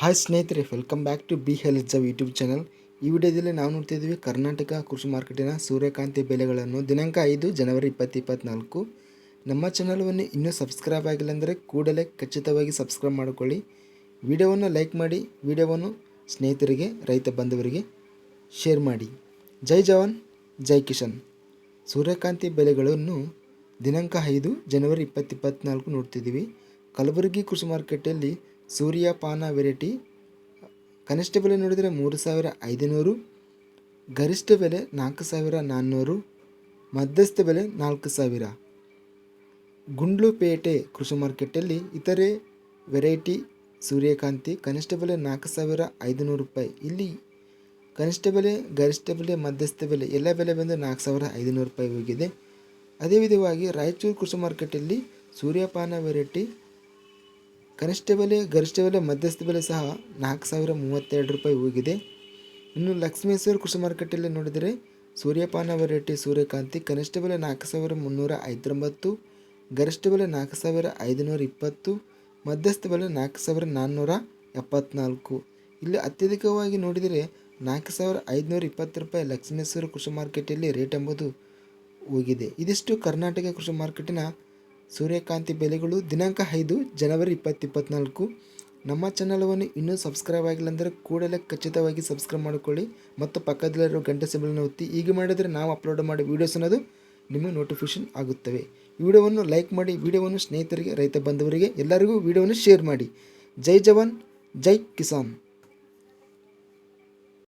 Hi ಸ್ನೇಹಿತರೆ welcome back to B ಹೆಲ್ ಜವ್ ಯೂಟ್ಯೂಬ್ ಚಾನಲ್ ಈ ವಿಡಿಯೋದಲ್ಲಿ ನಾವು ನೋಡ್ತಿದ್ದೀವಿ ಕರ್ನಾಟಕ ಕೃಷಿ ಮಾರ್ಕೆಟಿನ ಸೂರ್ಯಕಾಂತಿ ಬೆಲೆಗಳನ್ನು. ದಿನಾಂಕ ಐದು ಜನವರಿ ಇಪ್ಪತ್ತು ಇಪ್ಪತ್ತ್ನಾಲ್ಕು ನಮ್ಮ ಚಾನಲನ್ನು ಇನ್ನೂ ಸಬ್ಸ್ಕ್ರೈಬ್ ಆಗಿಲ್ಲ ಅಂದರೆ ಕೂಡಲೇ ಖಚಿತವಾಗಿ ಸಬ್ಸ್ಕ್ರೈಬ್ ಮಾಡಿಕೊಳ್ಳಿ. ವಿಡಿಯೋವನ್ನು ಲೈಕ್ ಮಾಡಿ, ವಿಡಿಯೋವನ್ನು ಸ್ನೇಹಿತರಿಗೆ, ರೈತ ಬಂಧುವರಿಗೆ ಶೇರ್ ಮಾಡಿ. ಜೈ ಜವಾನ್, ಜೈ ಕಿಶನ್. ಸೂರ್ಯಕಾಂತಿ ಬೆಲೆಗಳನ್ನು ದಿನಾಂಕ ಐದು ಜನವರಿ ಇಪ್ಪತ್ತು ಇಪ್ಪತ್ತ್ನಾಲ್ಕು ನೋಡ್ತಿದ್ದೀವಿ. ಕಲಬುರಗಿ ಕೃಷಿ ಮಾರ್ಕೆಟಲ್ಲಿ ಸೂರ್ಯಪಾನ ವೆರೈಟಿ, ಕನಿಷ್ಠ ಬೆಲೆ ನೋಡಿದರೆ ಮೂರು ಸಾವಿರ ಐದುನೂರು, ಗರಿಷ್ಠ ಬೆಲೆ ನಾಲ್ಕು ಸಾವಿರ ನಾನ್ನೂರು, ಮಧ್ಯಸ್ಥ ಬೆಲೆ ನಾಲ್ಕು ಸಾವಿರ. ಗುಂಡ್ಲುಪೇಟೆ ಕೃಷಿ ಮಾರ್ಕೆಟಲ್ಲಿ ಇತರೆ ವೆರೈಟಿ ಸೂರ್ಯಕಾಂತಿ ಕನಿಷ್ಠ ಬೆಲೆ ನಾಲ್ಕು ಸಾವಿರ ಐದುನೂರು ರೂಪಾಯಿ. ಇಲ್ಲಿ ಕನಿಷ್ಠ ಬೆಲೆ, ಗರಿಷ್ಠ ಬೆಲೆ, ಮಧ್ಯಸ್ಥ ಬೆಲೆ ಎಲ್ಲ ಬೆಲೆ ಬಂದು ನಾಲ್ಕು ಸಾವಿರ ಐದುನೂರು ರೂಪಾಯಿ ಹೋಗಿದೆ. ಅದೇ ವಿಧವಾಗಿ ರಾಯಚೂರು ಕೃಷಿ ಮಾರ್ಕೆಟಲ್ಲಿ ಸೂರ್ಯಪಾನ ವೆರೈಟಿ ಕನಿಷ್ಠ ಬೆಲೆ, ಗರಿಷ್ಠ ಬೆಲೆ, ಮಧ್ಯಸ್ಥ ಬೆಲೆ ಸಹ ನಾಲ್ಕು ಸಾವಿರ ಮೂವತ್ತೆರಡು ರೂಪಾಯಿ ಹೋಗಿದೆ. ಇನ್ನು ಲಕ್ಷ್ಮೇಶ್ವರ ಕೃಷಿ ಮಾರುಕಟ್ಟೆಯಲ್ಲಿ ನೋಡಿದರೆ ಸೂರ್ಯಪಾನ ವೆರೈಟಿ ಸೂರ್ಯಕಾಂತಿ ಕನಿಷ್ಠ ಬೆಲೆ ನಾಲ್ಕು ಸಾವಿರ ಮುನ್ನೂರ ಐದರೊಂಬತ್ತು ಗರಿಷ್ಠ ಬೆಲೆ ನಾಲ್ಕು ಸಾವಿರ ಐದುನೂರ ಇಪ್ಪತ್ತು, ಮಧ್ಯಸ್ಥ ಬೆಲೆ ನಾಲ್ಕು ಸಾವಿರ ನಾನ್ನೂರ ಎಪ್ಪತ್ನಾಲ್ಕು. ಇಲ್ಲಿ ಅತ್ಯಧಿಕವಾಗಿ ನೋಡಿದರೆ ನಾಲ್ಕು ಸಾವಿರ ಐದುನೂರ ಇಪ್ಪತ್ತು ರೂಪಾಯಿ ಲಕ್ಷ್ಮೇಶ್ವರ ಕೃಷಿ ಮಾರ್ಕೆಟಲ್ಲಿ ರೇಟ್ ಎಂಬುದು ಹೋಗಿದೆ. ಇದಿಷ್ಟು ಕರ್ನಾಟಕ ಕೃಷಿ ಮಾರ್ಕೆಟಿನ ಸೂರ್ಯಕಾಂತಿ ಬೆಲೆಗಳು ದಿನಾಂಕ ಐದು ಜನವರಿ ಇಪ್ಪತ್ತು ಇಪ್ಪತ್ತ್ನಾಲ್ಕು ನಮ್ಮ ಚಾನಲವನ್ನು ಇನ್ನೂ ಸಬ್ಸ್ಕ್ರೈಬ್ ಆಗಿಲ್ಲ ಅಂದರೆ ಕೂಡಲೇ ಖಚಿತವಾಗಿ ಸಬ್ಸ್ಕ್ರೈಬ್ ಮಾಡಿಕೊಳ್ಳಿ ಮತ್ತು ಪಕ್ಕದಲ್ಲಿರೋ ಗಂಟೆ ಸಿಂಬಲನ್ನು ಒತ್ತಿ ಹೀಗೆ ಮಾಡಿದರೆ ನಾವು ಅಪ್ಲೋಡ್ ಮಾಡೋ ವೀಡಿಯೋಸ್ ಅನ್ನೋದು ನಿಮಗೆ ನೋಟಿಫಿಕೇಶನ್ ಆಗುತ್ತವೆ. ವಿಡಿಯೋವನ್ನು ಲೈಕ್ ಮಾಡಿ ವಿಡಿಯೋವನ್ನು ಸ್ನೇಹಿತರಿಗೆ, ರೈತ ಬಂಧುವರಿಗೆ ಎಲ್ಲರಿಗೂ ವಿಡಿಯೋವನ್ನು ಶೇರ್ ಮಾಡಿ. ಜೈ ಜವಾನ್, ಜೈ ಕಿಸಾನ್.